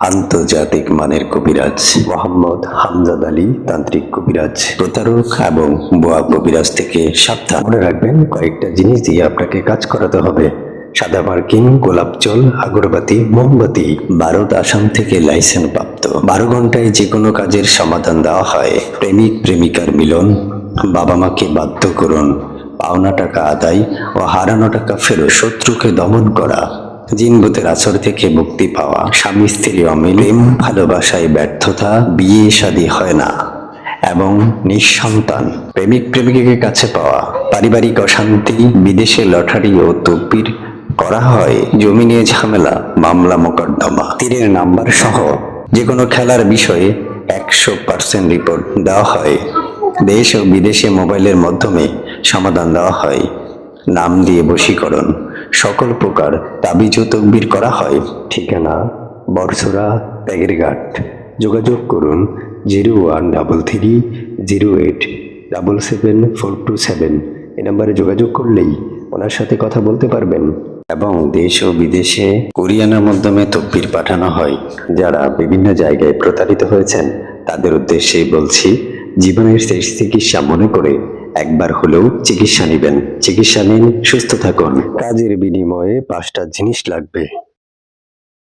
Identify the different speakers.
Speaker 1: আন্তর্জাতিক মানের কবিরাজ মোহাম্মদ হামজাদ আলী তান্ত্রিক কবিরাজ প্রতারক এবং বোয়া কবিরাজ থেকে সাবধান। মনে রাখবেন, কয়েকটা জিনিস দিয়ে আপনাকে কাজ করাতে হবে। সাদা মার্কিন, গোলাপ জল আগরবাতি, মোমবাতি ভারত আসাম থেকে লাইসেন্স প্রাপ্ত। বারো ঘন্টায় যে কোনো কাজের সমাধান দেওয়া হয়। প্রেমিক, প্রেমিকার মিলন, বাবা মাকে বাধ্য করুন, পাওনা টাকা আদায় ও হারানো টাকা ফেরত শত্রুকে দমন করা। জিনবুতের আচর থেকে মুক্তি পাওয়া স্বামী, স্ত্রী অমিল, প্রেম, ভালোবাসায় ব্যর্থতা বিয়ে শাদী হয় না এবং নিঃসন্তান। প্রেমিক, প্রেমিকাকে কাছে পাওয়া, পারিবারিক অশান্তি, বিদেশে লটারি ও তকবির করা হয়, জমি নিয়ে ঝামেলা, মামলা, মোকদ্দমা, তীরের নাম্বার সহ যে কোনো খেলার বিষয়ে একশো পার্সেন্ট রিপোর্ট দেওয়া হয়। দেশ ও বিদেশে মোবাইলের মাধ্যমে সমাধান দেওয়া হয়। নাম দিয়ে বশীকরণ। সকল প্রকার তাবিজ ও তকবির করা হয়। ঠিকানা বর্ষরা ত্যাগেরঘাট যোগাযোগ করুন zero one double three, zero eight double seven four two seven. এ নাম্বারে যোগাযোগ করলেই ওনার সাথে কথা বলতে পারবেন। এবং দেশ ও বিদেশে কোরিয়ানের মাধ্যমে তকবির পাঠানো হয়, যারা বিভিন্ন জায়গায় প্রতারিত হয়েছেন। তাদের উদ্দেশ্যেই বলছি, জীবনের শেষ চিকিৎসা মনে করে একবার হলেও চিকিৎসা নেবেন। চিকিৎসা নিন সুস্থ থাকুন। কাজের বিনিময়ে পাঁচটা জিনিস লাগবে।